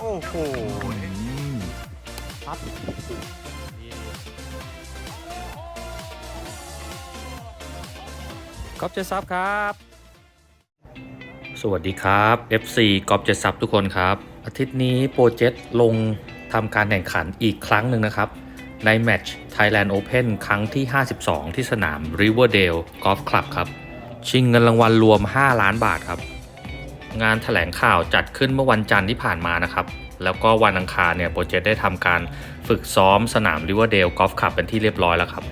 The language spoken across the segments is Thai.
โอ้โหปั๊บก๊อฟเจซับครับ สวัสดีครับ FC ก๊อฟเจซับทุกคนครับ อาทิตย์นี้โปรเจกต์ลงทำการแข่งขันอีกครั้งหนึ่งนะครับ ในแมตช์ Thailand Open ครั้งที่ 52 ที่สนาม Riverdale Golf Club ครับ ชิงเงินรางวัลรวม 5 ล้านบาทครับ งานถแถลงข่าวจัดขึ้นเมื่อวันจันทร์ที่ผ่านมานะครับ แล้วก็วันอังคารเนี่ยโปรเจกต์ได้ทำการฝึกซ้อมสนาม Riverdale Golf Club เป็นที่เรียบร้อยแล้วครับ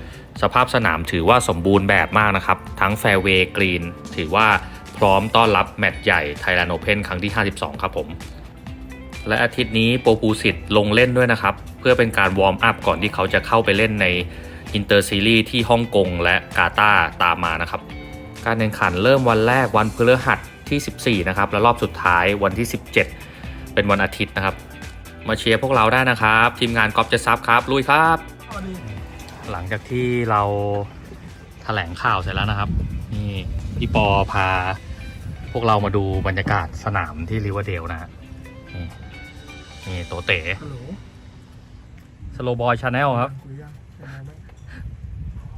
สภาพสนามถือว่าสมบูรณ์แบบมากนะครับ ทั้งแฟร์เวย์กรีนถือว่าพร้อมต้อนรับแมตช์ใหญ่ Thailand Open ครั้งที่ 52 ครับผม และอาทิตย์นี้โปรปูสิตลงเล่นด้วยนะครับ เพื่อเป็นการวอร์มอัพก่อนที่เขาจะเข้าไปเล่นในอินเตอร์ซีรีส์ที่ฮ่องกงและกาตาร์ตามมานะครับ การแข่งขันเริ่มวันแรกวันพฤหัส ที่ 14 นะครับ และรอบสุดท้ายวันที่ 17 เป็นวันอาทิตย์นะครับ มาเชียร์พวกเราได้นะครับ ทีมงานกอล์ฟเจซับครับ ลุยครับ หลังจากที่เราแถลงข่าวเสร็จแล้วนะครับ นี่พี่ปอพาพวกเรามาดูบรรยากาศสนามที่ริเวอร์เดลนะฮะนี่นี่โตเต๋ฮัลโหลสโลบอยชาแนลครับคุยยังยังไงบ้าง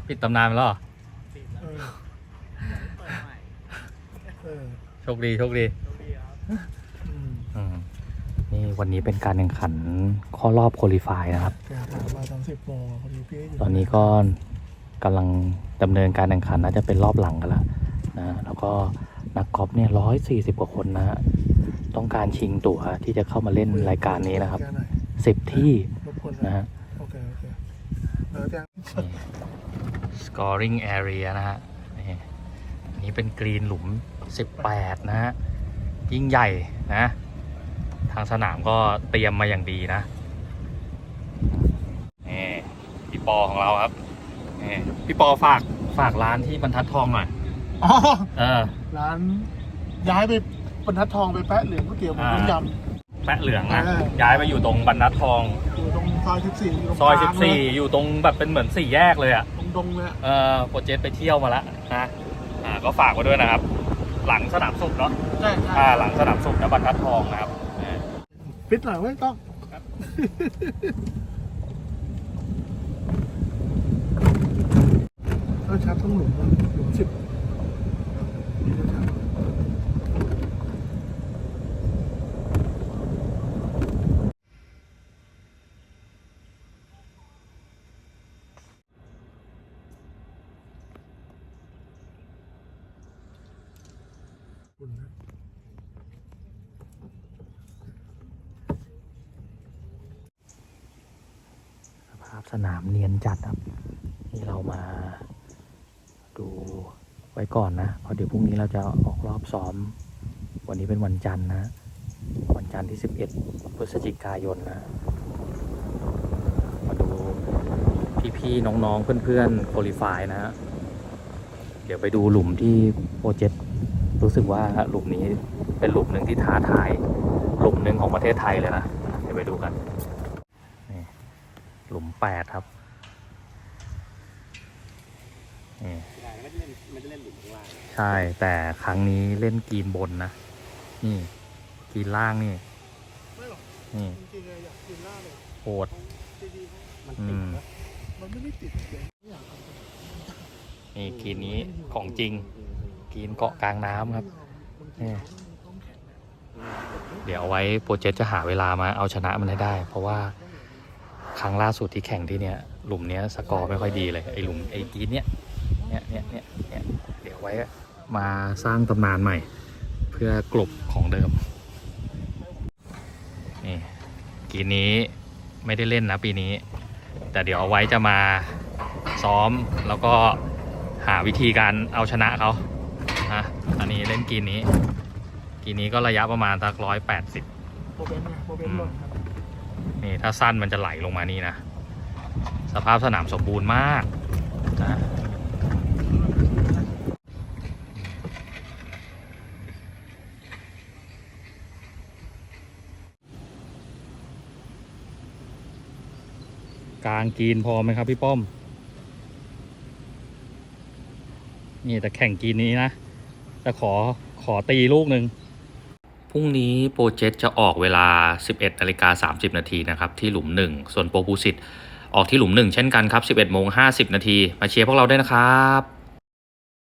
ปิดตำนานไปแล้วเหรอเออเออโช คดีโชคดีอืมอืมนี่วันนี้เป็นการแข่งขันข้อรอบโคลิฟายนะครับแกถามมาตอนสิบโมงอะพอดีพี่อยู่ตอนนี้ก็กำลังดำเนินการแข่งขันน่าจะเป็นรอบหลังกันแล้วนะแล้วก็นักกอล์ฟเนี่ยร้อยสี่สิบกว่าคนนะฮะต้องการชิงตั๋วที่จะเข้ามาเล่นรายการนี้นะครับแกหน่อยสิบที่รบกวนนะฮะ โอเคโอเคเออแกนี่ scoring area นะฮะ นี่อันนี้เป็นกรีนหลุม 18 นะฮะ ยิ่งใหญ่นะ ทางสนามก็เตรียมมาอย่างดีนะนี่พี่ปอของเราครับนี่พี่ปอฝากฝากร้านที่บรรทัดทองหน่อยอ๋อเออร้านย้ายไปบรรทัดทองไปแปะเหลืองก๋วยเตี๋ยวหมูต้มยแปะเหลืองนะ เออ ย้ายไปอยู่ตรงบรรทัดทองำอยู่ตรงซอยสิบสี่อยู่ตรงซอย กลางเล14 อยู่ตรงแบบเป็นเหมือนสี่แยกเลยอะตรงดงเลยอะเออโปรเจกต์ไปเที่ยวมาแล้วนะอ่า ก็ฝากไว้ด้วยนะครับ หลังสนามสุขเนาะใช่ใช่อ่าหลังสนามสุขนะบรรทัดทองนะครับอ่า ปิดหน่อยเว้ยต้องก็ชัดต้องหลุมนะหลุมสิบชัด คุณนะสภาพสนามเนียนจัดครับ นี่เรามาดูไว้ก่อนนะเพราะเดี๋ยวพรุ่งนี้เราจะออกรอบซ้อม วันนี้เป็นวันจันทร์นะ วันจันทร์ที่ 11 พฤศจิกายนนะ มาดูพี่ๆน้องๆเพื่อนๆโคลิฟายนะฮะ เดี๋ยวไปดูหลุมที่โปรเจกต์รู้สึกว่าหลุมนี้เป็นหลุมหนึ่งที่ท้าทายหลุมหนึ่งของประเทศไทยเลยนะเดี๋ยวไปดูกันนี่หลุมแปดครับนี่ใช่แต่ครั้งนี้เล่นกรีนบนนะนี่กรีนล่างนี่ไม่หรอกนี่จริงๆอะอยากกินล่าเลยโหดจริงๆมันอืติดมนะมันไม่ได้ติดเลยไม่อยากทำ นี่กรีนนี้ของจริงกรีนเกาะกลางน้ำครับนี่เดี๋ยวเอาไว้โปรเจกต์จะหาเวลามาเอาชนะมันให้ได้ เพราะว่าครั้งล่าสุดที่แข่งที่เนี้ยหลุมเนี้ยสกอร์ไม่ค่อยดีเลยไอหลุมไอกรีนเนี้ยเนี้ยเนี้ยเนี้ยเนี้ยเดี๋ยวไว้มาสร้างตำนานใหม่ เพื่อกลบของเดิมนี่กรีนนี้ไม่ได้เล่นนะปีนี้ แต่เดี๋ยวเอาไว้จะมาซ้อมแล้วก็ หาวิธีการเอาชนะเขานะอันนี้เล่นกรีนนี้กรีนนี้ก็ระยะประมาณสักร้อยแปดสิบโปรเบนไงโปรเบนหล่นครับนี่ถ้าสั้นมันจะไหลลงมานี่นะ สภาพสนามสมบูรณ์มากนะกลางกรีนพอไหมครับพี่ป้อม นี่แต่แข่งกีนนี้นะแต่ขอขอตีลูกหนึ่งพรุ่งนี้โปรเจกต์จะออกเวลา 11นาฬิกา30 นาทีนะครับ ที่หลุม 1 ส่วนโปรพูสิตออกที่หลุม 1 เช่นกันครับ 11โมง50 นาที มาเชียร์พวกเราด้วยนะครับ